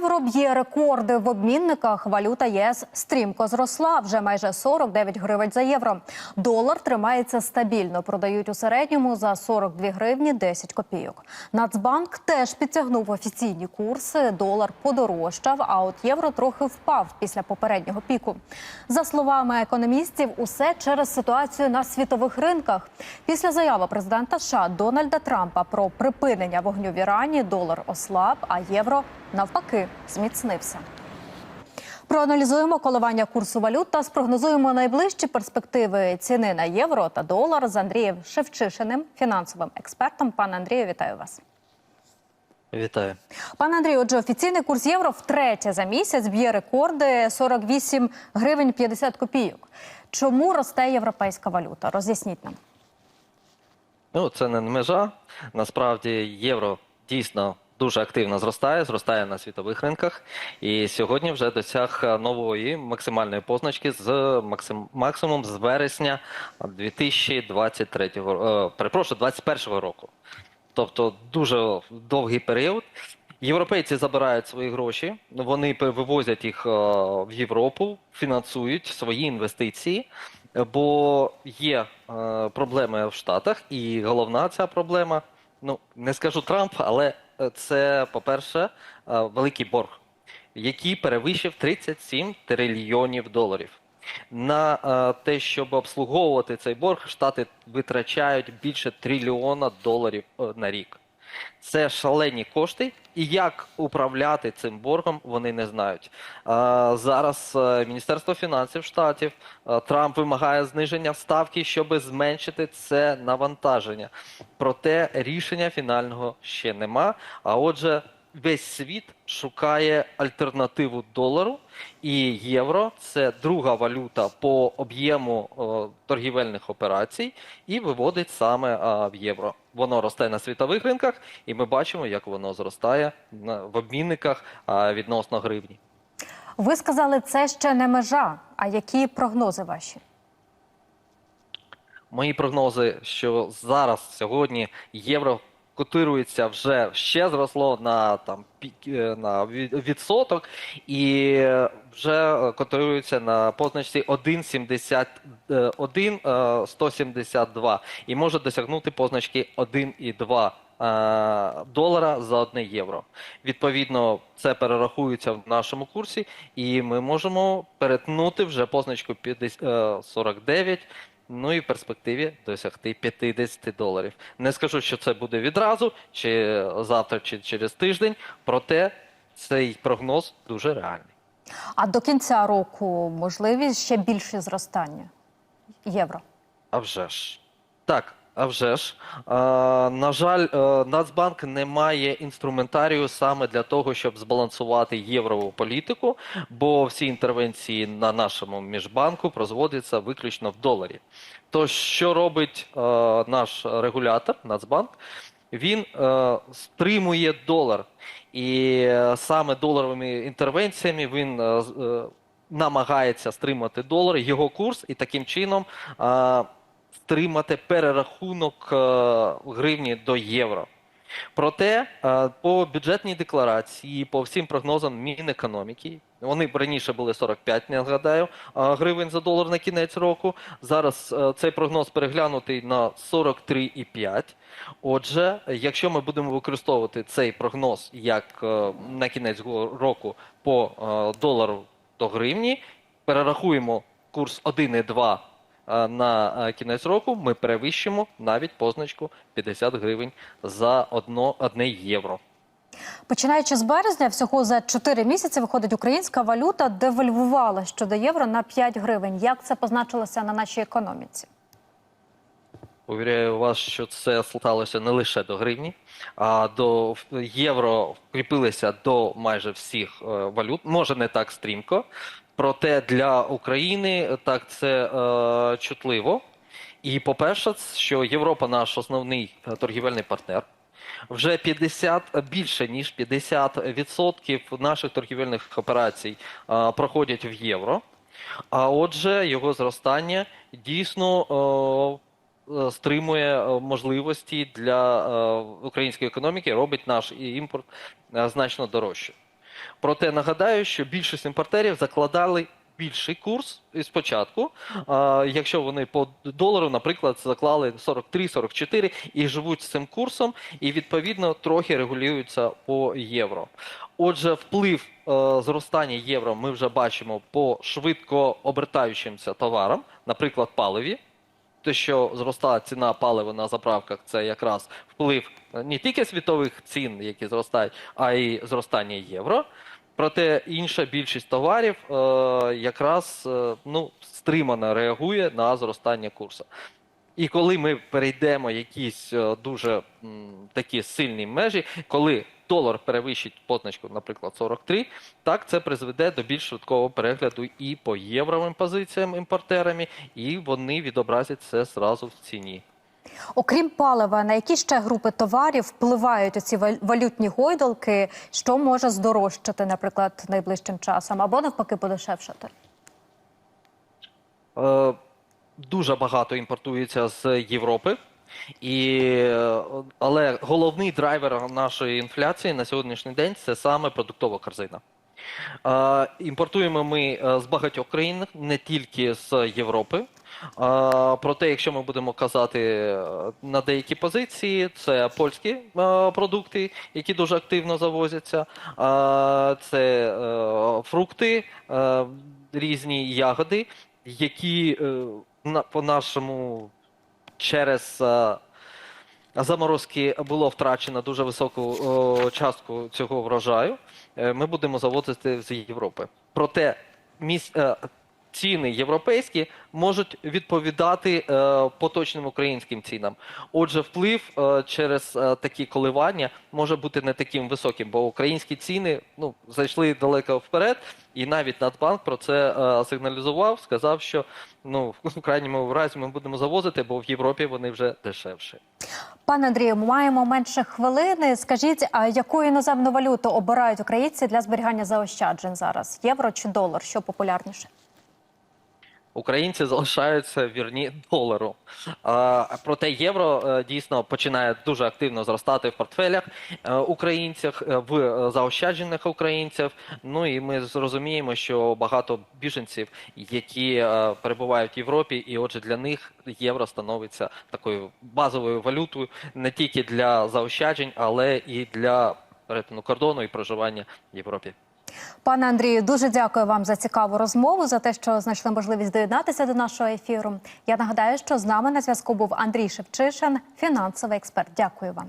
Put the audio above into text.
Євро б'є рекорди в обмінниках. Валюта ЄС стрімко зросла вже майже 49 гривень за євро. Долар тримається стабільно. Продають у середньому за 42 гривні 10 копійок. Нацбанк теж підтягнув офіційні курси. Долар подорожчав, а от євро трохи впав після попереднього піку. За словами економістів, усе через ситуацію на світових ринках. Після заяви президента США Дональда Трампа про припинення вогню в Ірані долар ослаб, а євро навпаки зміцнився. Проаналізуємо коливання курсу валют та спрогнозуємо найближчі перспективи ціни на євро та долар з Андрієм Шевчишиним, фінансовим експертом. Пане Андрію, вітаю вас. Вітаю. Пане Андрію, отже, офіційний курс євро втретє за місяць б'є рекорди 48 гривень 50 копійок. Чому росте європейська валюта? Роз'ясніть нам. Ну, це не межа. Насправді євро дійсно дуже активно зростає, зростає на світових ринках. І сьогодні вже досяг нової максимальної позначки з максим, максимум з вересня 2023 е, перепрошую, 2021 року. Тобто дуже довгий період. Європейці забирають свої гроші, вони вивозять їх е, в Європу, фінансують свої інвестиції, бо є е, проблеми в Штатах, і головна ця проблема, ну не скажу Трамп, але е, це, по-перше, е, великий борг, який перевищив 37 трильйонів доларів. На е, те, щоб обслуговувати цей борг, штати витрачають більше трильйона доларів е, на рік. Це шалені кошти, і як управляти цим боргом, вони не знають. Зараз е, Міністерство фінансів штатів е, Трамп вимагає зниження ставки, щоб зменшити це навантаження. Проте рішення фінального ще нема. А отже, весь світ шукає альтернативу долару, і євро це друга валюта по об'єму торгівельних операцій, і виводить саме в євро. Воно росте на світових ринках, і ми бачимо, як воно зростає в обмінниках відносно гривні. Ви сказали, це ще не межа. А які прогнози ваші? Мої прогнози, що зараз сьогодні євро котирується вже ще зросло на там е, на відсоток, і вже котирується на позначці 1,71 е, 172 і може досягнути позначки 1,2 е, долара за одне євро. Відповідно, це перерахується в нашому курсі, і ми можемо перетнути вже позначку 50, е, 49 Ну і в перспективі досягти 50 доларів. Не скажу, що це буде відразу, чи завтра, чи через тиждень. Проте цей прогноз дуже реальний. А до кінця року можливі ще більше зростання євро? А вже ж. Так, а вже ж. На жаль, е, Нацбанк не має інструментарію саме для того, щоб збалансувати єврову політику, бо всі інтервенції на нашому міжбанку розводяться виключно в доларі. Тож, що робить е, наш регулятор, Нацбанк? Він е, стримує долар, і саме доларовими інтервенціями він намагається стримати долар, його курс, і таким чином стримати перерахунок е, гривні до євро. Проте е, по бюджетній декларації, по всім прогнозам Мінекономіки, вони раніше були 45, не згадаю, е, гривень за долар на кінець року. Зараз цей прогноз переглянутий на 43,5. Отже, якщо ми будемо використовувати цей прогноз як на кінець року по долару до гривні, перерахуємо курс 1,2 е, на е, кінець року, ми перевищимо навіть позначку 50 гривень за одно, одне євро. Починаючи з березня, всього за 4 місяці виходить українська валюта девальвувала щодо євро на 5 гривень. Як це позначилося на нашій економіці? Увіряю вас, що це сталося не лише до гривні, а до євро вкріпилися до майже всіх е, валют. Може не так стрімко, проте для України так це е, чутливо. І по-перше, що Європа наш основний е, торгівельний партнер. Вже 50, більше ніж 50% наших торгівельних операцій е, проходять в євро. А отже, його зростання дійсно е, е, стримує е, можливості для е, української економіки, робить наш імпорт е, значно дорожче. Проте нагадаю, що більшість імпортерів закладали більший курс спочатку, якщо вони по долару, наприклад, заклали 43-44 і живуть з цим курсом, і відповідно трохи регулюються по євро. Отже, вплив е, зростання євро ми вже бачимо по швидко обертаючимся товарам, наприклад, паливі. Те, що зростає ціна палива на заправках, це якраз вплив е, не тільки світових цін, які зростають, а й зростання євро. Проте інша більшість товарів е, якраз е, ну, стримано реагує на зростання курсу. І коли ми перейдемо якісь е, дуже м, такі сильні межі, коли долар перевищить позначку, наприклад, 43, так це призведе до більш швидкого перегляду і по євровим позиціям імпортерами, і вони відобразять це зразу в ціні. Окрім палива, на які ще групи товарів впливають ці валютні гойдалки, що може здорожчати, наприклад, найближчим часом, або навпаки подешевшати? Е, дуже багато імпортується з Європи. І, е, але головний драйвер нашої інфляції на сьогоднішній день це саме продуктова корзина. Е, імпортуємо ми е, з багатьох країн, не тільки з Європи. Проте, якщо ми будемо казати на деякі позиції, це польські продукти, які дуже активно завозяться, це фрукти, різні ягоди, які по нашому через е, заморозки було втрачено дуже високу частку цього врожаю. Е, Ми будемо завозити з Європи. Проте міс, е, ціни європейські можуть відповідати е, поточним українським цінам. Отже, вплив е, через е, такі коливання може бути не таким високим, бо українські ціни ну, зайшли далеко вперед, і навіть Нацбанк про це е, сигналізував, сказав, що ну, в крайньому разі ми будемо завозити, бо в Європі вони вже дешевші. Пане Андрію, маємо менше хвилини. Скажіть, а яку іноземну валюту обирають українці для зберігання заощаджень зараз? Євро чи долар? Що популярніше? Українці залишаються вірні долару. А, проте євро е, дійсно починає дуже активно зростати в портфелях е, українців, е, в заощаджених українців. Ну і ми зрозуміємо, що багато біженців, які перебувають в Європі, і отже для них євро становиться такою базовою валютою не тільки для заощаджень, але і для перетину кордону і проживання в Європі. Пане Андрію, дуже дякую вам за цікаву розмову, за те, що знайшли можливість доєднатися до нашого ефіру. Я нагадаю, що з нами на зв'язку був Андрій Шевчишин, фінансовий експерт. Дякую вам.